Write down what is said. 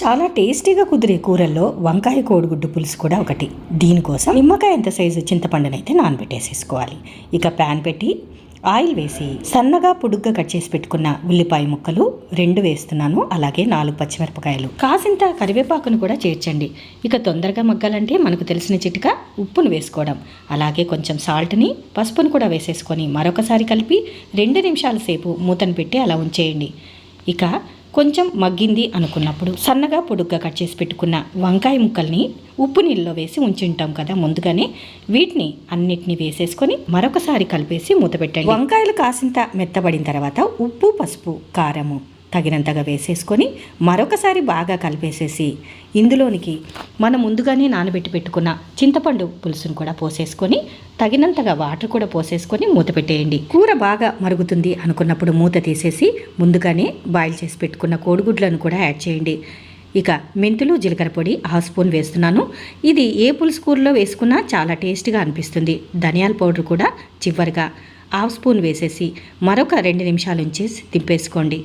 చాలా టేస్టీగా కుదిరే కూరల్లో వంకాయ కోడిగుడ్డు పులుసు కూడా ఒకటి. దీనికోసం నిమ్మకాయ ఎంత సైజు చింతపండునైతే నానబెట్టేసేసుకోవాలి. ఇక ప్యాన్ పెట్టి ఆయిల్ వేసి సన్నగా పొడుగ్గా కట్ చేసి పెట్టుకున్న ఉల్లిపాయ ముక్కలు రెండు వేస్తున్నాను. అలాగే నాలుగు పచ్చిమిరపకాయలు. కాసింత కరివేపాకును కూడా చేర్చండి. ఇక తొందరగా మగ్గాలంటే మనకు తెలిసిన చిటిక ఉప్పును వేసుకోవడం. అలాగే కొంచెం సాల్ట్ని పసుపును కూడా వేసేసుకొని మరొకసారి కలిపి రెండు నిమిషాల సేపు మూతను పెట్టి అలా ఉంచేయండి. ఇక కొంచెం మగ్గింది అనుకున్నప్పుడు సన్నగా పొడుగ్గా కట్ చేసి పెట్టుకున్న వంకాయ ముక్కల్ని ఉప్పు నీళ్ళలో వేసి ఉంచుంటాం కదా ముందుగానే. వీటిని అన్నిటిని వేసేసుకొని మరొకసారి కలిపేసి మూత పెట్టండి. వంకాయలు కాసింత మెత్తబడిన తర్వాత ఉప్పు పసుపు కారము తగినంతగా వేసేసుకొని మరొకసారి బాగా కలిపేసేసి ఇందులోనికి మనం ముందుగానే నానబెట్టి పెట్టుకున్న చింతపండు పులుసును కూడా పోసేసుకొని తగినంతగా వాటర్ కూడా పోసేసుకొని మూత పెట్టేయండి. కూర బాగా మరుగుతుంది అనుకున్నప్పుడు మూత తీసేసి ముందుగానే బాయిల్ చేసి పెట్టుకున్న కోడిగుడ్లను కూడా యాడ్ చేయండి. ఇక మెంతులు జీలకర్ర పొడి హాఫ్ స్పూన్ వేస్తున్నాను. ఇది ఏ పులుసు కూరలో వేసుకున్నా చాలా టేస్ట్గా అనిపిస్తుంది. ధనియాల పౌడర్ కూడా చివరిగా హాఫ్ స్పూన్ వేసేసి మరొక రెండు నిమిషాలు ఉంచేసి దింపేసుకోండి.